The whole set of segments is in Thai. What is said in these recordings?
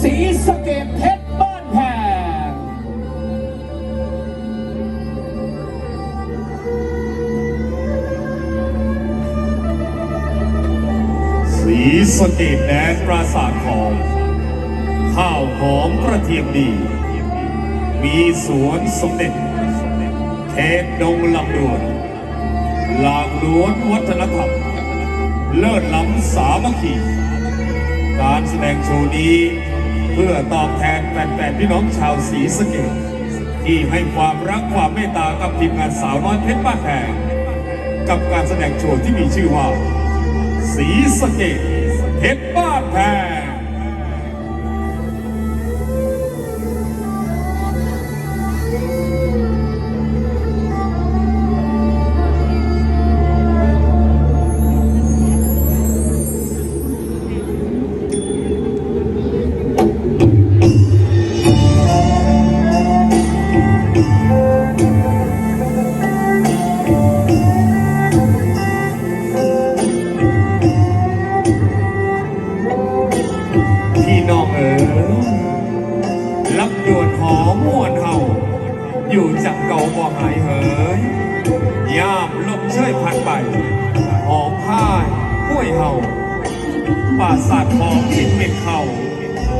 สีสเกดเพชรบ้านแพงสีสเกตแดนปราสาททอง ข้าวหอมกระเทียมดี มีสวนสมเด็จเขตดงลำดวนหลากล้วนวัฒนธรรม เลิศล้ำสามัคคี การแสดงโชว์นี้ เพื่อตอบแทนแฟนๆพี่น้องชาวศรีสะเกดที่ให้ความรักความเมตตากับทีมงานสาวน้อยเพชรบ้านแพงกับการแสดงโชว์ที่มีชื่อว่าศรีสะเกดเพชรบ้านแพง อยู่จากเก่าบ่หายเหยยามลมเชยพัดไปหอมผ้ายห้วยเฮาป่าสัตว์หอมกินเป็นเขา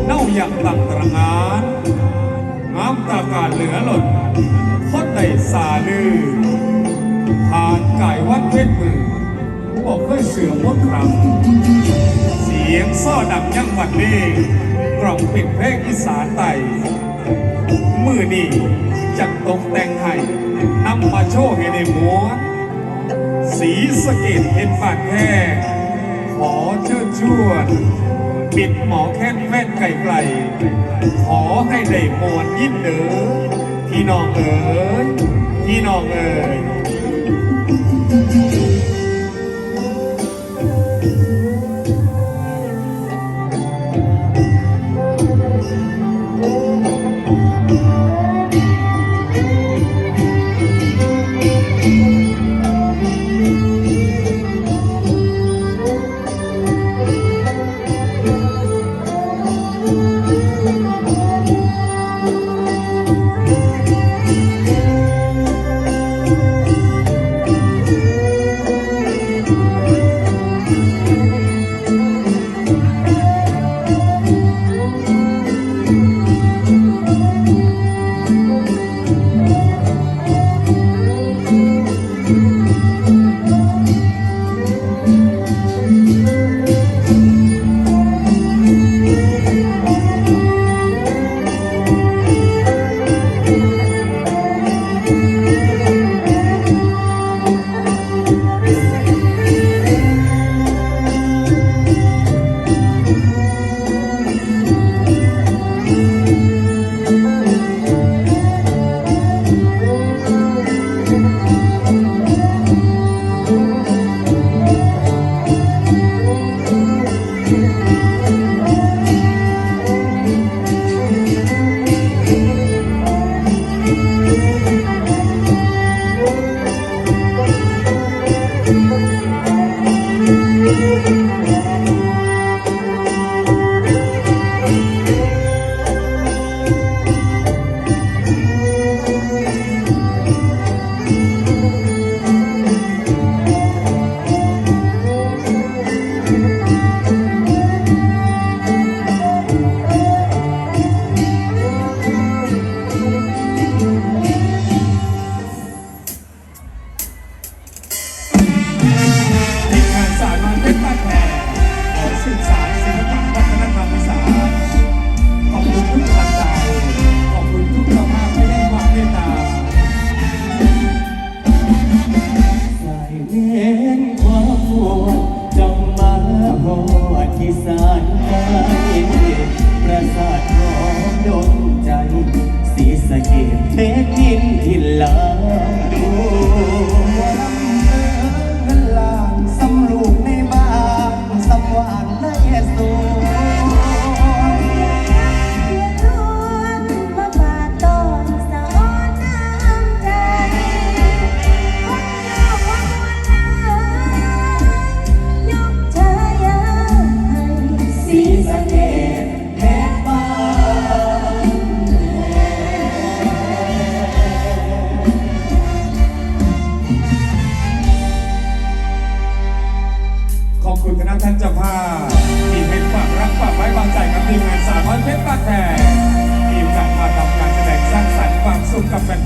เน่าอย่างตังตระงานงามตาการเหลือหล่นพดในสาลือผ่านไก่วัดเพชรมือบอกเคยเสื่อมดครั้งเสียงซ้อดังยังหวัดนี้กล่องปิดเพลงอีสานไต่ มือนี่จัดตกแต่งให้นำมาโชว์ให้ในหมวนสีสะเกตเห็นปากแค่ขอเชิญชวนปิดหมอแค้นแม่นไก่ไกล ขอให้ได้มวลยินเด้อพี่น้องเอ๋ยพี่น้องเอ๋ย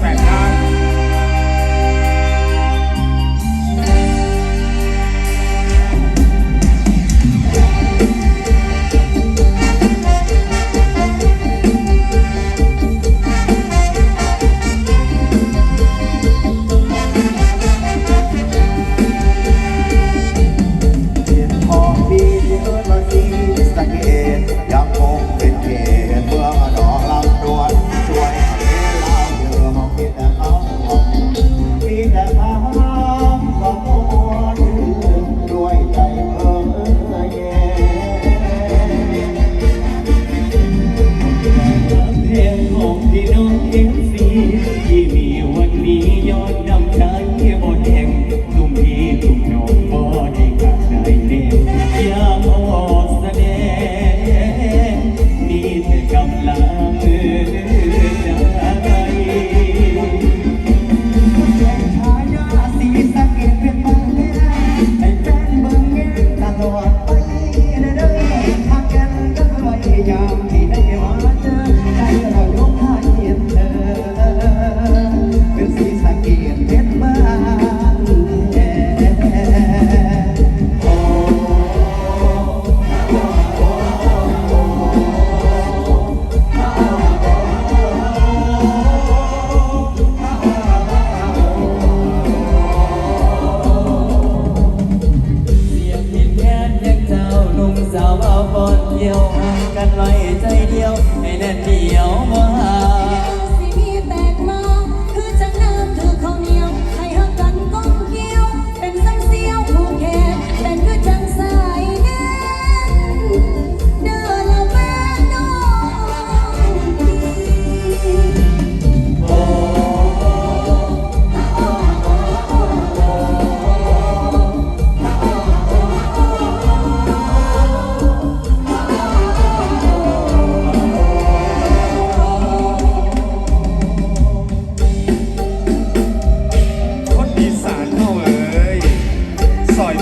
แสนคง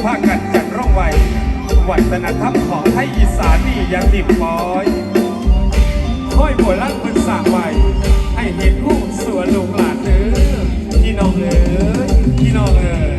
ผ้ากันจักร่องไววัฒนธรรมของไทยอีสานนี่ยังติดปอยค่อยโบรางบุญนสร้างไว้ให้เห็นผู้สัวลูกหลานเด้อพี่น้องเอ๋ยพี่น้องเอ๋ย